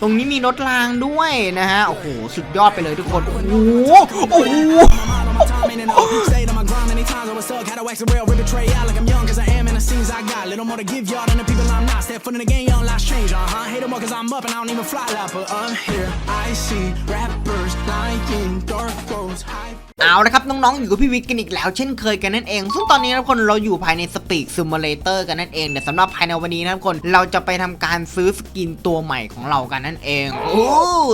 ตรงนี้มีรถรางด้วยนะฮะ โอ้โห สุดยอดไปเลยทุกคน โอ้โห โอ้โห time ain't enough. Stayed on my grind many times, I was stuck. Had to wax a real, rip a tray out like I'm young, cause I am in the scenes I got. Little more to give y'all than the people I'm not. Step foot in the game, young lives change, uh huh. Hate 'em more cause I'm up and I don't even fly like, but I'm here. I see rappers lying, dark roads, high. เอาละครับน้องๆอยู่กับพี่วิกกันอีกแล้วเช่นเคยกันนั่นเอง ซึ่งตอนนี้นะทุกคนเราอยู่ภายในสปีกซิมูเลเตอร์กันนั่นเองเดี๋ยวสำหรับภายในวันนี้นะทุกคนเราจะไปทำการซื้อสกินตัวใหม่ของเรากันนั่นเองโอ้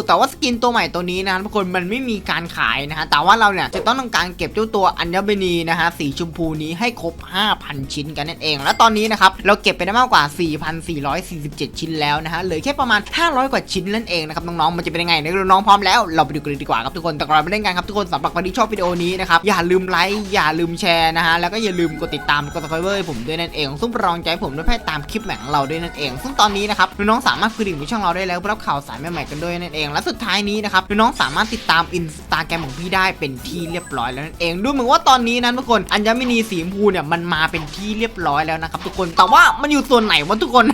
แต่ว่าสกินตัวใหม่ตัวนี้นะทุกคนมันไม่มีการขายนะฮะแต่ว่าเราเนี่ยจะต้องทำการเก็บเจ้าตัวอัญมณีนะฮะสีชมพูนี้ให้ครบ 5,000 ชิ้นกันนั่นเอง แล้วตอนนี้นะครับเราเก็บไปได้มากกว่า4,447 ชิ้นแล้วนะฮะเหลือแค่ประมาณ 500 กว่าชิ้นนั่นเองนะครับน้องๆมันจะเป็นยังไงเดี๋ยวน้องๆพร้อมแล้วเราไปดูกันเลยดีกว่าครับทุกคนแต่ก่อนไปเล่นกันครับทุกคนสำหรับวันนี้ชอบวิดีโอนี้นะครับอย่าลืมไลค์อย่าลืมแชร์นะฮะแล้วก็อย่าลืมกดติดตามกด subscribe ให้ผมด้วยนั่นเองซึ่งเป็นกำลังใจผมด้วยให้ตามคลิปแหม่งเราด้วยนั่นเอง ซึ่งตอนนี้นะครับน้องๆสามารถกระดิ่งช่องเราได้แล้วเพื่อรับข่าวสารใหม่ๆกันด้วยนั่นเอง และสุดท้ายนี้นะครับน้องๆสามารถติดตามอินสตาแกรมของพี่ได้เป็นที่เรียบร้อยแล้วนั่นเองดูเหมือนว่าตอนนี้นะทุกคนอัญมณีสีชมพูเนี่ยมันมาเป็นที่เรียบร้อยแล้วนะครับทุกคนแต่ว่ามันอยู่ส่วนไหนวะทุกคน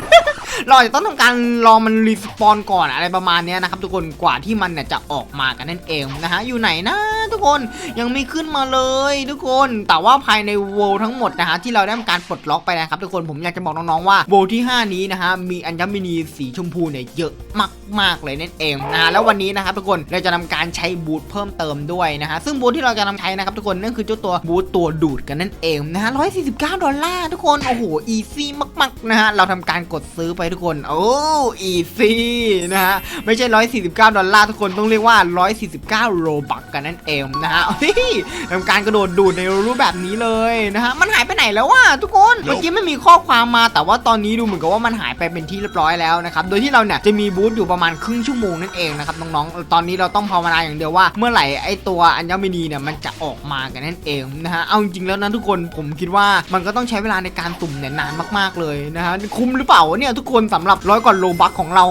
เราอาจะต้องทำการรอมันรีสปอนก่อนอะไรประมาณนี้นะครับทุกคนกว่าที่มันเนี่ยจะออกมากันนั่นเองนะฮะอยู่ไหนนะทุกคนยังไม่ขึ้นมาเลย ทุกคนแต่ว่าภายในโวลทั้งหมดนะฮะที่เราได้ทำการปลดล็อกไปนะครับทุกคนผมอยากจะบอกน้องๆว่าโวลที่ 5 นี้นะฮะมีอัญมณีสีชมพูเนี่ยเยอะมาก ๆเลยนั่นเองนะฮะแล้ววันนี้นะครับทุกคนเราจะทำการใช้บูทเพิ่มเติมด้วยนะฮะซึ่งบูทที่เราจะนำใช้นะครับทุกคนนั่นคือเจ้าตัวบูทตัวดูดกันนั่นเองนะฮะ149 ดอลลาร์ทุกคนโอ้โหอีซี่มากๆนะฮะเราทำการกดซื้อไปทุกคน โอ้อีซี่นะฮะ ไม่ใช่ 149 ดอลลาร์ทุกคนต้องเรียกว่า 149 โรบักกันนั่นเองนะฮะเฮ้ยทำการกระโดดดูดในรูปแบบนี้เลยนะฮะ มันหายไปไหนแล้ววะทุกคน เมื่อกี้ไม่มีข้อความมาแต่ว่าตอนนี้ดูเหมือนกับว่ามันหายไปเป็นที่เรียบร้อยแล้วนะครับ โดยที่เราเนี่ยจะมีบูธอยู่ประมาณครึ่งชั่วโมงนั่นเองนะครับน้องๆ ตอนนี้เราต้องภาวนาอย่างเดียวว่าเมื่อไหร่ไอตัวอัญมณีเนี่ยมันจะออกมากันนั่นเองนะฮะ เอาจริงๆแล้วนะทุกคนผมคิดว่ามันก็ต้องใช้เวลาในการตุ่มเนี่ยนานมากๆเลยนะฮะคุ้มหรือเปล่าวะเนี่ยทุกคนสำหรับร้อยกว่าโลบัคของเรา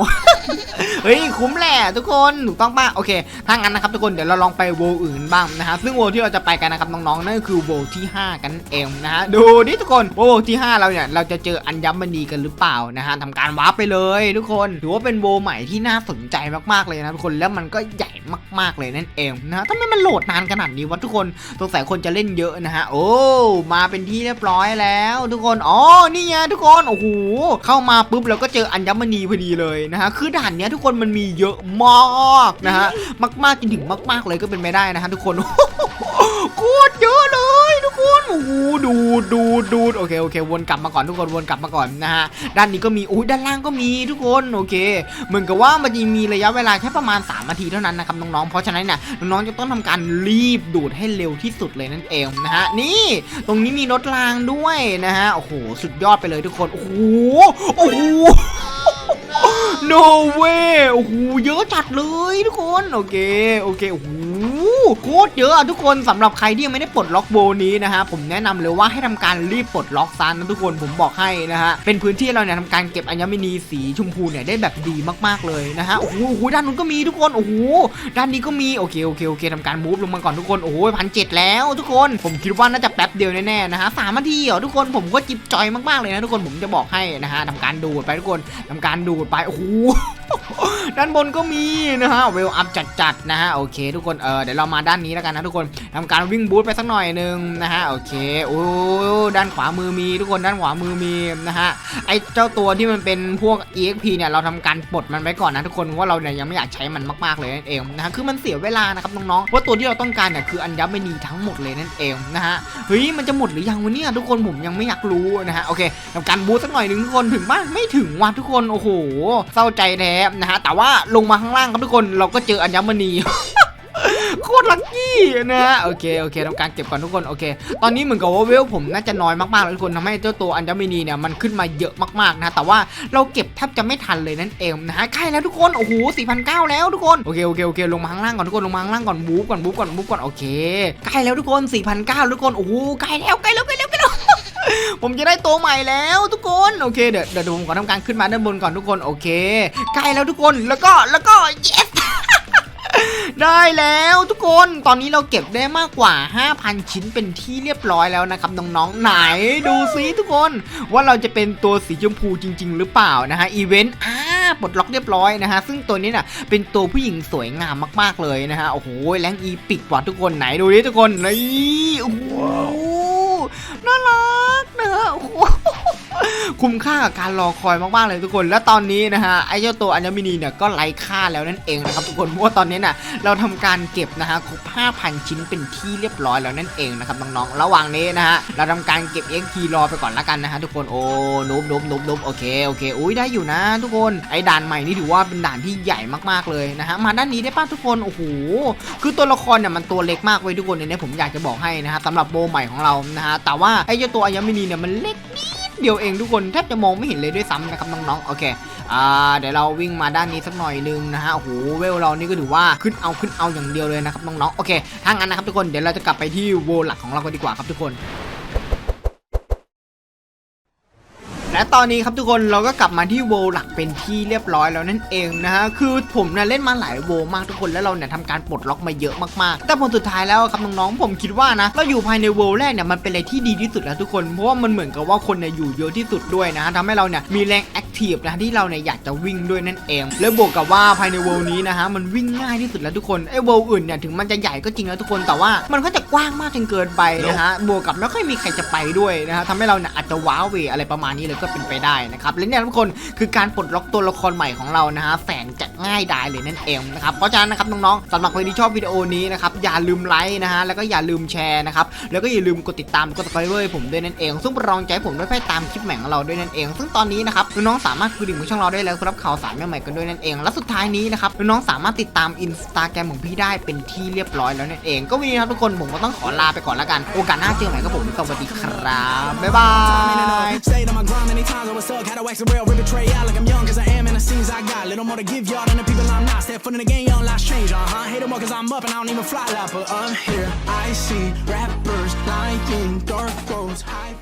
เฮ้ยคุ้มแหละทุกคนถูกต้องป่ะโอเคถ้างั้นนะครับทุกคนเดี๋ยวเราลองไปโวอื่นบ้างนะฮะซึ่งโวที่เราจะไปกันนะครับน้องๆนั่นคือโวที่ 5 กันเองนะฮะดูดิทุกคนโวที่ 5 เราเนี่ยเราจะเจออัญมณีกันหรือเปล่านะฮะทำการวาร์ปไปเลย ทุกคนถือว่าเป็นโวใหม่ที่น่าสนใจมากๆเลยนะทุกคนแล้วมันก็ใหญ่มากๆเลยนั่นเองนะฮะทำไมมันโหลดนานขนาดนี้วะทุกคนสงสัยคนจะเล่นเยอะนะฮะโอ้มาเป็นที่เรียบร้อยแล้ว ทุกคนอ๋อนี่ไงทุกคนโอ้โหเข้ามาปุ๊บเราก็เจออัญมณีพอดีเลยนะฮะคือด่านเนี้ยทุกคนมันมีเยอะมากนะฮะมากๆจนถึงมาก ๆเลยก็เป็นไปได้นะฮะทุกคนโคตรเยอะเลยทุกคนโอ้โหดูดูดูโอเคโอเค วนกลับมาก่อนทุกคนวนกลับมาก่อนนะฮะด้านนี้ก็มีอุ้ยด้านล่างก็มีทุกคนโอเค เหมือนกับว่ามันจะมีระยะเวลาแค่ประมาณ3นาทีเท่านั้นนะครับน้องๆเพราะฉะนั้นเนี่ยน้องๆจะต้องทำการรีบดูดให้เร็วที่สุดเลยนั่นเองนะฮะนี่ตรงนี้มีรถรางด้วยนะฮะโอ้โหสุดยอดไปเลยทุกคนโอ้โหโอ้โห no way โอ้โหเยอะจัดเลยทุกคนโอเคโอเคโอ้โหโคตรเยอะทุกคนสำหรับใครที่ยังไม่ได้ปลดล็อกโบนี้นะฮะผมแนะนำเลยว่าให้ทำการรีบปลดล็อกซะนนะทุกคนผมบอกให้นะฮะเป็นพื้นที่เราเนี่ยทำการเก็บอัญมณีสีชมพูเนี่ยได้แบบดีมากๆเลยนะฮะโอ้โหโอ้โหด้านนู้นก็มีทุกคนโอ้โหด้านนี้ก็มีโอเคโอเคโอเคทำการมูฟลงมาก่อนทุกคนโอ้โหพันเจ็ดแล้วทุกคนผมคิดว่าน่าจะแป๊บเดียวแน่ๆนะฮะสามนาทีเหรอทุกคนผมก็จิบจอยมากๆเลยนะทุกคนผมจะบอกให้นะฮะทำการดูดไปทุกคนทำการดูดไปโอ้โหด้านบนก็มีนะฮะเวลอัพจัดๆนะฮะโอเค ทุกคนเออเดี๋ยวเรามาด้านนี้แล้วกันนะทุกคนทำการวิ่งบูทไปสักหน่อยหนึ่งนะฮะโอเคโอ้ด้านขวามือมีทุกคนด้านขวามือมีนะฮะไอเจ้าตัวที่มันเป็นพวก EXP เนี่ยเราทำการปลดมันไว้ก่อนนะทุกคนว่าเราเนี่ยยังไม่อยากใช้มันมากๆเลยนั่นเองนะฮะคือมันเสียเวลานะครับน้องๆเพราตัวที่เราต้องการเนี่ยคืออัญมณีทั้งหมดเลยนั่นเองนะฮะเฮ้ยมันจะหมดหรือยังวะเนี่ยทุกคนผมยังไม่อยากรู้นะฮะโอเคทำการบูทสักหน่อยหนึงทุกคนถึงบ้านไม่ถึงว่ะทุกคนโอ้โหเศร้าใจแทนะฮะแต่ว่าลงมาข้างล่างครับทุกคนเราก็เจออัญมณีโคตรลัคกี้นะฮะโอเคโอเคทำการเก็บก่อนทุกคนโอเค ตอนนี้เหมือนกับว่าเวลผมน่าจะน้อยมากๆเลยทุกคนทำให้เจ้าตัวอัญมณีเนี่ยมันขึ้นมาเยอะมากๆนะแต่ว่าเราเก็บแทบจะไม่ทันเลยนั่นเองนะฮะใกล้แล้วทุกคนโอ้โห4,900แล้วทุกคนโอเคโอเคโอเคลงมาข้างล่างก่อนทุกคนลงมาข้างล่างก่อนบู๊ก่อนบู๊ก่อนบู๊ก่อนโอเคใกล้แล้วทุกคน4,900ทุกคนโอ้โหใกล้แล้วใกล้แล้วใกล้แล้วใกล้แล้ว ผมจะได้ตัวใหม่แล้วทุกคนโอเคเดี๋ยวเดี๋ยวผมขอทำการขึ้นมาด้านบนก่อนทุกคนโอเคใกล้แล้วทุกคนแล้วก็แล้วก็ yes ได้แล้วทุกคนตอนนี้เราเก็บได้มากกว่า 5,000 ชิ้นเป็นที่เรียบร้อยแล้วนะครับน้องๆไหนดูซิทุกคน ว่าเราจะเป็นตัวสีชมพูจริง ๆ หรือเปล่านะฮะอีเวนต์อ่าปลดล็อกเรียบร้อยนะฮะซึ่งตัวนี้น่ะเป็นตัวผู้หญิงสวยงามมากๆเลยนะฮะโอ้โหแรงอีปิกว่ะทุกคนไหนดูดิทุกคนนี่โอ้โหน่ารัก คุ้มค่ากับการรอคอยมากๆเลยทุกคน และตอนนี้นะฮะไอ้เจ้าตัวอัญมินีเนี่ยก็ไร้ค่าแล้วนั่นเองนะครับทุกคนเพราะว่าตอนนี้น่ะเราทำการเก็บนะฮะครบ5,000 ชิ้นเป็นที่เรียบร้อยแล้วนั่นเองนะครับน้องๆระหว่างนี้นะฮะเราทำการเก็บ XP รอไปก่อนละกันนะฮะทุกคนโอ้นุบนุบนุบนุบโอเคโอเคอุ้ยได้อยู่นะ ทุกคนไอ้ด่านใหม่นี่ถือว่าเป็นด่านที่ใหญ่มากๆเลยนะฮะมาด้านนี้ได้ป่ะทุกคนโอ้โหคือตัวละครเนี่ยมันตัวเล็กมากเว้ยทุกคนในนี้ผมอยากจะบอกให้นะฮะสำหรับโบใหม่ของเรานะฮะแต่ว่าไอ้เจ้าตัวอัญมินีเนี่ยมันเล็กนิด เดียวเองทุกคนแทบจะมองไม่เห็นเลยด้วยซ้ำนะครับน้องๆโอเคอ่าเดี๋ยวเราวิ่งมาด้านนี้สักหน่อยนึงนะฮะโอ้โหเวลเรานี่ก็ถือว่าขึ้นเอาขึ้นเอาอย่างเดียวเลยนะครับน้องๆโอเคถ้างั้นนะครับทุกคนเดี๋ยวเราจะกลับไปที่โวหลักของเรากันดีกว่าครับทุกคน และตอนนี้ครับทุกคนเราก็กลับมาที่โวหลักเป็นที่เรียบร้อยแล้วนั่นเองนะฮะคือผมเนี่ยเล่นมาหลายโวมากทุกคนแล้วเราเนี่ยทำการปลดล็อกมาเยอะมากๆ แต่ผลสุดท้ายแล้วครับน้องๆผมคิดว่านะเราอยู่ภายในโวแรกเนี่ยมันเป็นอะไรที่ดีที่สุดแล้วทุกคนเพราะว่ามันเหมือนกับว่าคนเนี่ยอยู่เยอะที่สุดด้วยนะฮะทำให้เราเนี่ยมีแรงแอค ทีฟนะที่เราเนี่ยอยากจะวิ่งด้วยนั่นเอง แล้วบวกกับว่าภายในโวลนี้นะฮะมันวิ่งง่ายที่สุดแล้วทุกคนไอ้โวอื่นเนี่ยถึงมันจะใหญ่ก็จริงแล้วทุกคนแต่ว่ามันก็จะกว้างมากจนเกินไปนะฮะบวกกับไม่ค่อยมีใครจะไปด้วยนะฮะทำให้เราเนี่ยอาจจะว้าวเวอะไรประมาณนี้เลยก็เป็นไปได้นะครับและเนี่ยทุกคนคือการปลดล็อกตัวละครใหม่ของเรานะฮะแสนจะง่ายดายเลยนั่นเองนะครับเพราะฉะนั้นนะครับน้องๆสำหรับใครที่ชอบวิดีโอนี้นะครับอย่าลืมไลค์นะฮะแล้วก็อย่าลืมแชร์นะครับแล้วก็อย่าลืมกดติดตามกด subscribe ให้ผมด้วยนั่นเอง ซึ่งเป็นกำลังใจผมด้วยให้ตามคลิปใหม่ของเราด้วยนั่นเอง ซึ่งตอนนี้นะครับน้องสามารถกดดิ่งของช่องเราได้แล้วครับข่าวสารใหม่ๆกันด้วยนั่นเอง และสุดท้ายนี้นะครับน้องๆสามารถติดตามอินสตาแกรมของพี่ได้เป็นที่เรียบร้อยแล้วนั่นเอง ก็วันนี้นะครับทุกคนผมก็ต้องขอลาไปก่อนละกัน โอกาสหน้าเจอใหม่ครับผมสวัสดีครับ บ๊ายบาย Stayed on my grind many times, I was stuck. Had to wax the real, rip betray out like I'm young, cause I am in the scenes I got. Little more to give y'all than the people I'm not. Step foot in the game, young lives change, uh huh. Hate 'em more cause I'm up and I don't even fly like, but I'm here. I see rappers lying, dark roads, high.